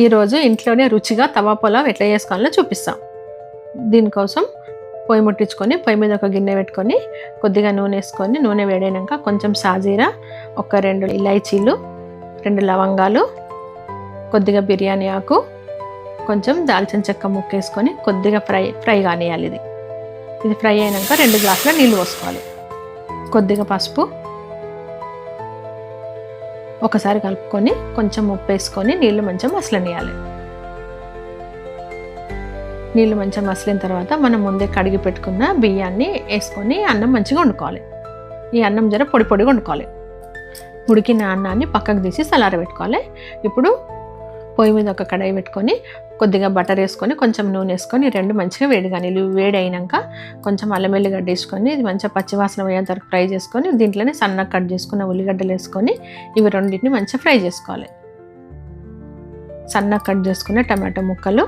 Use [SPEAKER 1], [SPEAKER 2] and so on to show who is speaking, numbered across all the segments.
[SPEAKER 1] ఈరోజు ఇంట్లోనే రుచిగా తవా పులావ్ ఎట్లా చేసుకోవాలో చూపిస్తాం. దీనికోసం పొయ్యి ముట్టించుకొని పొయ్యి మీద ఒక గిన్నె పెట్టుకొని కొద్దిగా నూనె వేసుకొని నూనె వేడైనాక కొంచెం సాజీరా ఒక రెండు ఇలైచీలు రెండు లవంగాలు కొద్దిగా బిర్యానీ ఆకు కొంచెం దాల్చిన చెక్క ముక్కేసుకొని కొద్దిగా ఫ్రై ఫ్రై కానియాలి ఇది. ఇది ఫ్రై అయినాక రెండు గ్లాసుల నీళ్ళు పోసుకోవాలి. కొద్దిగా పసుపు ఒకసారి కలుపుకొని కొంచెం ఉప్పు వేసుకొని నీళ్ళు మంచిగా మసలనియాలి. నీళ్ళు మంచిగా మసిలిన తర్వాత మనం ముందే కడిగి పెట్టుకున్న బియ్యాన్ని వేసుకొని అన్నం మంచిగా వండుకోవాలి. ఈ అన్నం జర పొడి పొడిగా వండుకోవాలి. ఉడికిన అన్నాన్ని పక్కకు తీసి సలార పెట్టుకోవాలి. ఇప్పుడు పొయ్యి మీద ఒక కడాయి పెట్టుకొని కొద్దిగా బటర్ వేసుకొని కొంచెం నూనె వేసుకొని రెండు మంచిగా వేడిగాని వేడి అయినాక కొంచెం అల్లం వెల్లిగడ్డ వేసుకొని ఇది మంచిగా పచ్చివాసన పోయేంత వరకు ఫ్రై చేసుకొని దీంట్లోనే సన్నగా కట్ చేసుకున్న ఉల్లిగడ్డలు వేసుకొని ఇవి రెండింటిని మంచిగా ఫ్రై చేసుకోవాలి. సన్నగా కట్ చేసుకున్న టమాటో ముక్కలు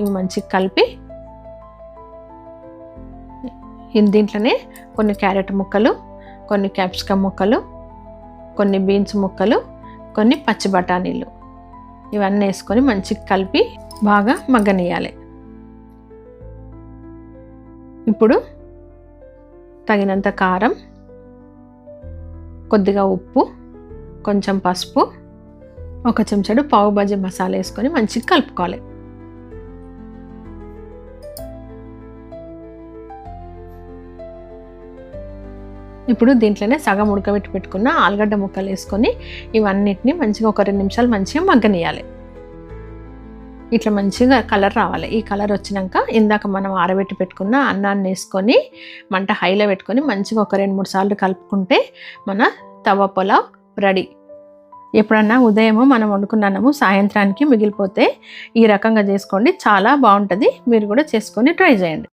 [SPEAKER 1] ఇవి మంచిగా కలిపి దీంట్లోనే కొన్ని క్యారెట్ ముక్కలు కొన్ని క్యాప్సికమ్ ముక్కలు కొన్ని బీన్స్ ముక్కలు కొన్ని పచ్చి బఠానీలు. ఇవన్నీ వేసుకొని మంచిగా కలిపి బాగా మగ్గనియాలి ఇప్పుడు తగినంత కారం కొద్దిగా ఉప్పు కొంచెం పసుపు ఒక చెంచాడు పావుబజీ మసాలా వేసుకొని మంచిగా కలుపుకోవాలి. ఇప్పుడు దీంట్లోనే సగం ఉడకబెట్టి పెట్టుకున్న ఆలుగడ్డ ముక్కలు వేసుకొని ఇవన్నిటిని మంచిగా ఒక రెండు నిమిషాలు మంచిగా మగ్గనియాలి. ఇట్లా మంచిగా కలర్ రావాలి. ఈ కలర్ వచ్చినాక ఇందాక మనం ఆరబెట్టి పెట్టుకున్న అన్నాన్ని వేసుకొని మంట హైలో పెట్టుకొని మంచిగా ఒక రెండు మూడు సార్లు కలుపుకుంటే మన తవ పొలావ్ రెడీ. ఎప్పుడన్నా ఉదయము మనం వండుకున్నాము సాయంత్రానికి మిగిలిపోతే ఈ రకంగా చేసుకోండి. చాలా బాగుంటుంది. మీరు కూడా చేసుకొని ట్రై చేయండి.